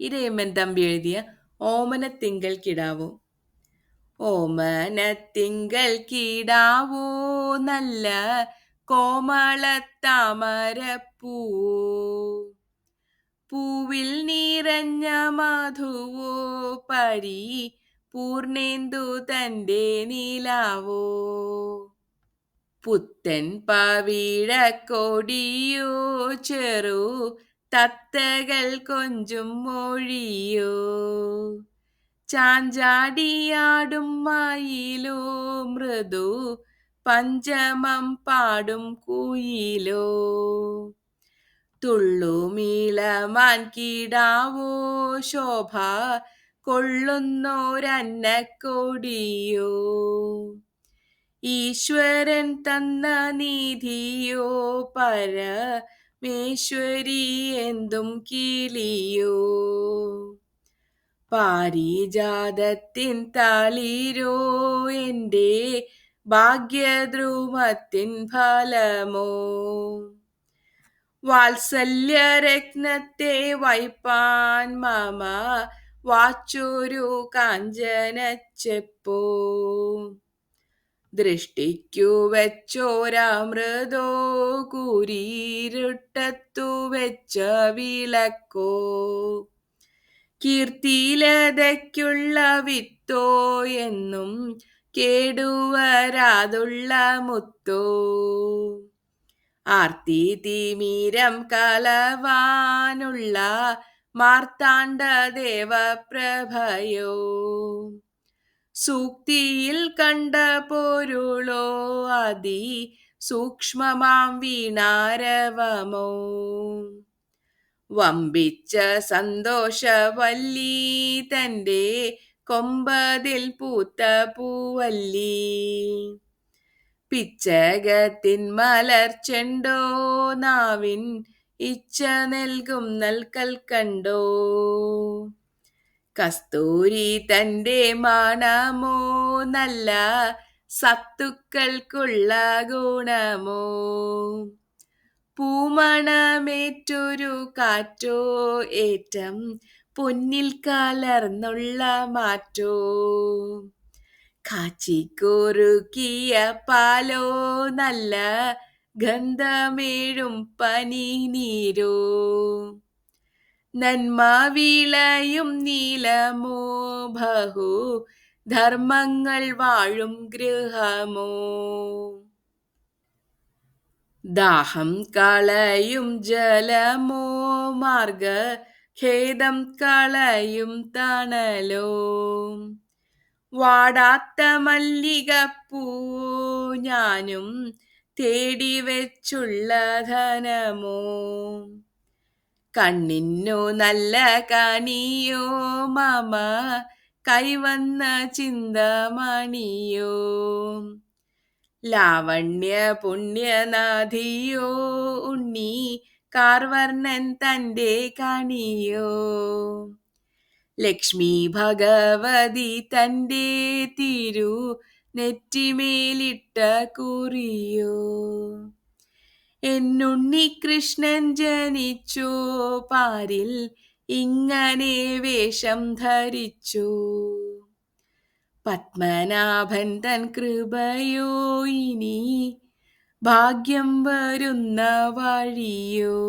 ഇരയമ്മൻ തമ്പി എഴുതിയ ഓമനത്തിങ്കൾ കിടാവോ? ഓമനത്തിങ്കൾ കിടാവോ? നല്ല കോമളത്താമരപ്പൂ പൂവിൽ നിറഞ്ഞ മധുവോ? പരി പൂർണേന്ദു തന്റെ നീലാവോ? പുത്തൻ പവിഴക്കൊടിയോ ചെറു തത്തകൾ കൊഞ്ചും മൊഴിയോ. ചാഞ്ചാടിയാടും മയിലോ മൃദു പഞ്ചമം പാടും കുയിലോ. തുള്ളുമീളമാൻ കീടാവോ ശോഭ കൊള്ളുന്നോരന്നക്കൊടിയോ. ഈശ്വരൻ തന്ന നിധിയോ പരമേശ്വരി എന്തും കിളിയോ. പാരിജാതത്തിൻ താളീരോ. എന്റെ ഭാഗ്യദ്രുമത്തിൻ ഫലമോ. വാത്സല്യരത്നത്തെ വൈപ്പാൻ മമ വാച്ചൊരു കാഞ്ചനച്ചെപ്പോ ദൃഷ്ടിക്കു വെച്ചോരാമൃതോ കുരീരുട്ടത്തു വെച്ച വിളക്കോ. കീർത്തിലതയ്ക്കുള്ള വിത്തോ എന്നും കേടുവരാതുള്ള മുത്തോ. ആർത്തി തിമീരം കലവാനുള്ള മാർത്താണ്ഡ ദേവപ്രഭയോ സൂക്തിയിൽ കണ്ട പൊരുളോ അതി സൂക്ഷ്മമാം വീണാരവമോ? വമ്പിച്ച സന്തോഷവല്ലി തന്റെ കൊമ്പതിൽ പൂത്ത പൂവല്ലി. പിച്ചകത്തിൻ മലർച്ചെണ്ടോ നാവിൻ ഇച്ഛ നൽകും നൽകൽ കണ്ടോ? കസ്തൂരി തന്റെ മണമോ നല്ല സത്തുക്കൾക്കുള്ള ഗുണമോ? പൂമണമേറ്റൊരു കാറ്റോ ഏറ്റം പൊന്നിൽ കലർന്നുള്ള മാറ്റോ? കാച്ചിക്കൊറുക്കിയ പാലോ നല്ല ഗന്ധമേഴും പനി നീരോ നന്മ വിളയും നീലമോ ബഹു ധർമ്മങ്ങൾ വാഴും ഗൃഹമോ. ദാഹം കളയും ജലമോ മാർഗ ഖേദം കളയും തണലോ. വാടാത്ത മല്ലികപ്പൂ ഞാനും തേടി വെച്ചുള്ള ധനമോ. കണ്ണിന്നു നല്ല കനിയോ മാമ? കൈവന്ന ചിന്തമണിയോ ലാവണ്യ പുണ്യനാഥിയോ ഉണ്ണി കാർവർണൻ തന്റെ കണിയോ? ലക്ഷ്മി ഭഗവതി തന്റെ തിരു നെറ്റിമേലിട്ട കുറിയോ? എന്നുണ്ണി കൃഷ്ണൻ ജനിച്ചു. പാരിൽ ഇങ്ങനെ വേഷം ധരിച്ചു. പത്മനാഭൻ തൻ കൃപയോ ഇനി ഭാഗ്യം വരുന്ന വഴിയോ?